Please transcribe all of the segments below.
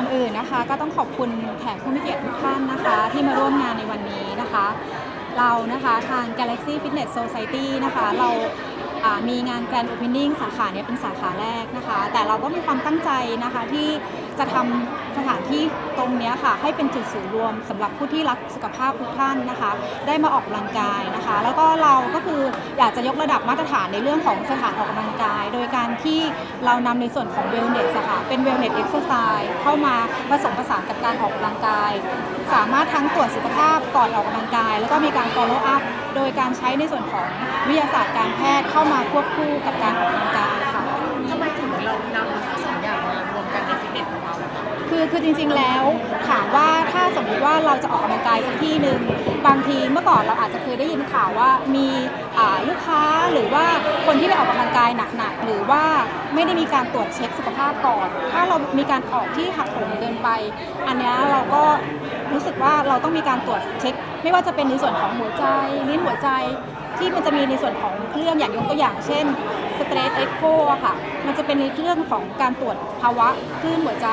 อนอื่นนะคะ ก็ต้องขอบคุณแขกผู้มีเกียรติทุกท่านนะคะ ที่มาร่วมงานในวันนี้นะคะ เรานะคะทาง Galaxy Fitness Society นะคะ เรามีงาน Grand Opening สาขาเนี้เป็นสาขาแรกนะคะ แต่เราก็มีความตั้งใจนะคะที่จะทำสถานที่ตรงนี้ค่ะ ให้เป็นจุดศูนย์รวมสำหรับผู้ที่รักสุขภาพทุกท่านนะคะ ได้มาออกกำลังกายนะคะ แล้วก็เราก็คืออยากจะยกระดับมาตรฐานในเรื่องของสถานออกกำลังกาย โดยการที่เรานำในส่วนของ wellness อะค่ะเป็น wellness exercise เข้ามาผสมผสานกับการออกกำลังกาย สามารถทั้งตรวจสุขภาพก่อนออกกำลังกาย แล้วก็มีการ follow up โดยการใช้ในส่วนของวิทยาศาสตร์การแพทย์เข้ามาควบคู่กับการออกกำลังกายค่ะทำไมถึงเรานำ เนสของเราคะคือคือจริงๆแล้วถามว่าถ้าสมมติว่าเราจะออกกำลังกายสักที่หนึ่งบางทีเมื่อก่อนเราอาจจะเคยได้ยินข่าวว่ามีอ่าลูกค้าหรือว่าคนที่ไปออกกำลังกายหนักๆหรือว่าไม่ได้มีการตรวจเช็คสุขภาพก่อน ถ้าเรามีการออกที่หักโหมเกินไป อันเนี้ยเราก็รู้สึกว่าเราต้องมีการตรวจเช็ค ไม่ว่าจะเป็นในส่วนของหัวใจลิ้นหัวใจ ที่มันจะมีในส่วนของเครื่องอย่างยกตัวอย่างเช่นสเตรทเอ็กโคอะค่ะ มันจะเป็นในเรื่องของการตรวจภาวะคลื่นหัวใจ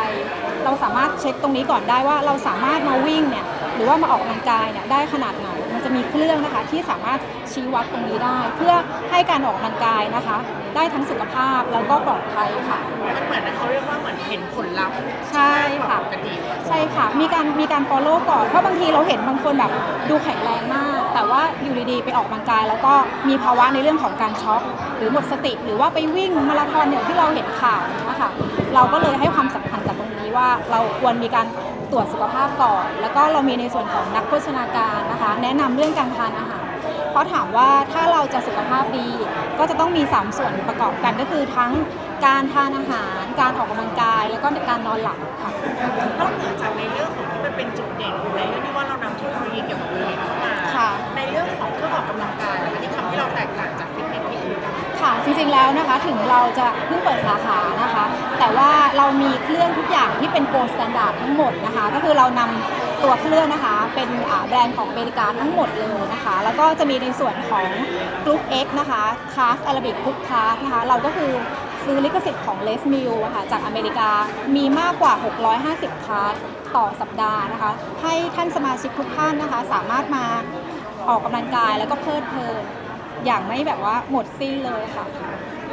เราสามารถเช็คตรงนี้ก่อนได้ว่าเราสามารถมาวิ่งเนี่ยหรือว่ามาออกกำลังกายเนี่ยได้ขนาดไหน มันจะมีเครื่องนะคะที่สามารถชี้วัดตรงนี้ได้ เพื่อให้การออกกำลังกายนะคะ ได้ทั้งสุขภาพแล้วก็ปลอดภัยค่ะ มันเหมือนเขาเรียกว่าเหมือนเห็นผลลัพธ์ใช่ค่ะปกติใช่ค่ะ มีการมีการ follow ก่อนเพราะบางทีเราเห็นบางคนแบบดูแข็งแรงมาก แต่ว่าอยู่ดีๆ ไปออกกำลังกาย แล้วก็มีภาวะในเรื่องของการช็อกหรือหมดสติ หรือว่าไปวิ่งมาราธอนอย่างที่เราเห็นข่าวนะคะเราก็เลยให้ความสำคัญกับตรงนี้ว่าเราควรมีการตรวจสุขภาพก่อน แล้วก็เรามีในส่วนของนักโภชนาการนะคะ แนะนำเรื่องการทานอาหาร เพราะถามว่าถ้าเราจะสุขภาพดี ก็จะต้องมี 3 ส่วนประกอบกันก็คือทั้งการทานอาหาร การออกกำลังกาย แล้วก็การนอนหลับค่ะ นอกเหนือจากในเรื่องของที่มันเป็นจุดเด่นในเรื่องที่ว่าเรานำเทคโนโลยีเกี่ยวกับเวทเข้ามา ค่ะ ในเรื่องของเครื่องออกกำลังกายนะคะที่ทำให้เราแตกต่างจากฟิตเนสที่อื่นค่ะจริงๆแล้วนะคะถึงเราจะเพิ่งเปิดสาขานะคะ แต่ว่าเรามีเครื่องทุกอย่างที่เป็นโกลด์สแตนดาร์ดทั้งหมดนะคะ ก็คือเรานำตัวเครื่องนะคะ เป็นอ่าแบรนด์ของอเมริกาทั้งหมดเลยนะคะ แล้วก็จะมีในส่วนของกรุ๊ป X นะคะคลาสอาราบิกกรุ๊ปคลาสนะคะเราก็คือซื้อลิขสิทธิ์ของเลสมิลค่ะจากอเมริกามีมากกว่า 650 คลาสต่อสัปดาห์นะคะ ให้ท่านสมาชิกทุกท่านนะคะ สามารถมา ออกกำลังกายแล้วก็เพลิดเพลิน อย่างไม่แบบว่าหมดสิ้นเลยค่ะ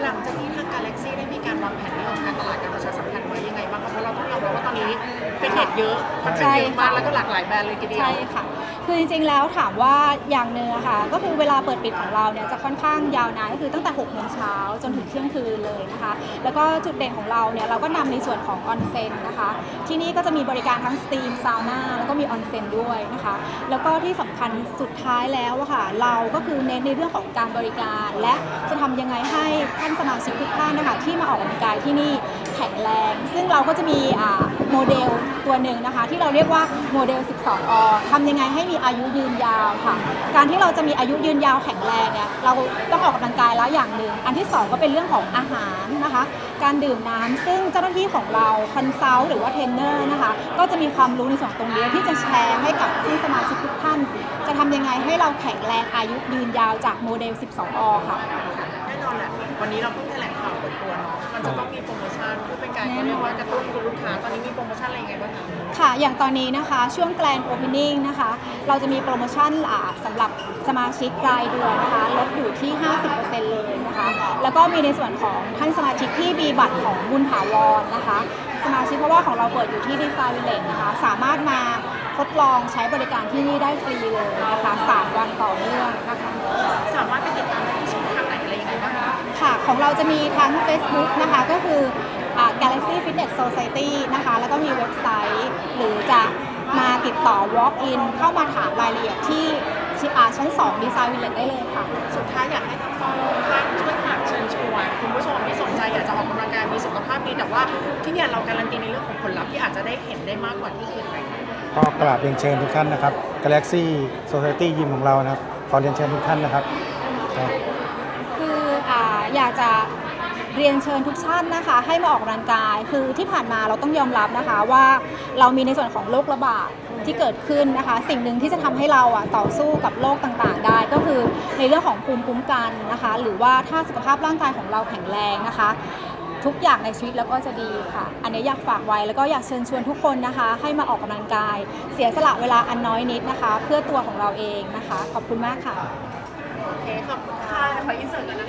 หลังจากนี้ทาง Galaxy ได้มีการวางแผนเรื่องของการตลาดการประชาสัมพันธ์ไว้ยังไงบ้างคะเพราะเราต้องยอมรับว่าตอนนี้ฟิตเนสเยอะมันเป็นเยอะมากแล้วก็หลากหลายแบรนด์เลยทีเดียว ใช่ค่ะ คือจริงๆแล้วถามว่าอย่างหนึ่งอะค่ะก็คือเวลาเปิดปิดของเราเนี่ยจะค่อนข้างยาวนานก็คือตั้งแต่6โมงเช้าจนถึงเที่ยงคืนเลยนะคะ แล้วก็จุดเด่นของเราเนี่ยเราก็นำในส่วนของออนเซ็นนะคะ ที่นี่ก็จะมีบริการทั้งสตรีมซาวน่าแล้วก็มีออนเซ็นด้วยนะคะ แล้วก็ที่สำคัญสุดท้ายแล้วอะค่ะ เราก็คือเน้นในเรื่องของการบริการ และจะทำยังไงให้ท่านสมาชิกทุกท่านนะคะที่มาออกกำลังกายที่นี่ แข็งแรง ซึ่งเราก็จะมีโมเดลตัวหนึ่งนะคะ ที่เราเรียกว่าโมเดล 12 อทำยังไงให้มีอายุยืนยาวค่ะ การที่เราจะมีอายุยืนยาวแข็งแรงเนี่ยเราต้องออกกำลังกายแล้วอย่างหนึ่ง อันที่สองก็เป็นเรื่องของอาหารนะคะ การดื่มน้ำซึ่งเจ้าหน้าที่ของเราคอนซัลท์หรือว่าเทรนเนอร์นะคะ ก็จะมีความรู้ในส่วนตรงนี้ที่จะแชร์ให้กับที่สมาชิกทุกท่าน จะทำยังไงให้เราแข็งแรงอายุยืนยาวจากโมเดล 12 อค่ะ แน่นอนแหละวันนี้เราเพิ่งแถลง ตัวเนาะมันจะต้องมีโปรโมชั่นเพื่อเป็นการเขาเรียกว่ากระตุ้นคุณลูกค้าตอนนี้มีโปรโมชั่นอะไรยังไงบ้างคะค่ะ อย่างตอนนี้นะคะช่วงแกลนโอเพนนิ่งนะคะ เราจะมีโปรโมชั่นอ่าสำหรับสมาชิกรายเดือนนะคะ ลดอยู่ที่ 50%เลยนะคะ แล้วก็มีในส่วนของท่านสมาชิกที่มีบัตรของบุญถาวรนะคะ สมาชิกเพราะว่าของเราเปิดอยู่ที่ดีไซน์วิลเลจนะคะ สามารถมาทดลองใช้บริการที่นี่ได้ฟรีเลยนะคะ 3 วันต่อเนื่องนะคะ สามารถไปติดตามได้ที่ คะค่ะ ของเราจะมีทั้ง Facebook นะคะ ก็คืออ่า Galaxy Fitness Society นะคะ แล้วก็มีเว็บไซต์ หรือจะมาติดต่อ Walk in เข้ามาถามรายละเอียดที่ที่อ่าชั้น2ดีไซน์วิลเลจได้เลยค่ะ สุดท้ายอยากให้ทางฟองท่านช่วยฝากเชิญชวนคุณผู้ชมที่สนใจอยากจะออกกำลังกายมีสุขภาพดีแต่ว่าที่เนี่ยเราการันตีในเรื่องของผลลัพธ์ที่อาจจะได้เห็นได้มากกว่าที่อื่นไหมคะก็กราบเรียนเชิญทุกท่านนะครับ Galaxy Society ยิมของเรานะครับขอเรียนเชิญทุกท่านนะครับครับคือ อยากจะเรียนเชิญทุกท่านนะคะ ให้มาออกกำลังกาย คือที่ผ่านมาเราต้องยอมรับนะคะว่าเรามีในส่วนของโรคระบาดที่เกิดขึ้นนะคะ สิ่งหนึ่งที่จะทำให้เราอะต่อสู้กับโรคต่างๆ ได้ ก็คือในเรื่องของภูมิคุ้มกันนะคะ หรือว่าถ้าสุขภาพร่างกายของเราแข็งแรงนะคะ ทุกอย่างในชีวิตแล้วก็จะดีค่ะ อันนี้อยากฝากไว้แล้วก็อยากเชิญชวนทุกคนนะคะ ให้มาออกกำลังกาย เสียสละเวลาอันน้อยนิดนะคะ เพื่อตัวของเราเองนะคะ ขอบคุณมากค่ะโอเคขอบคุณค่ะขออินเสิร์ตกันนะ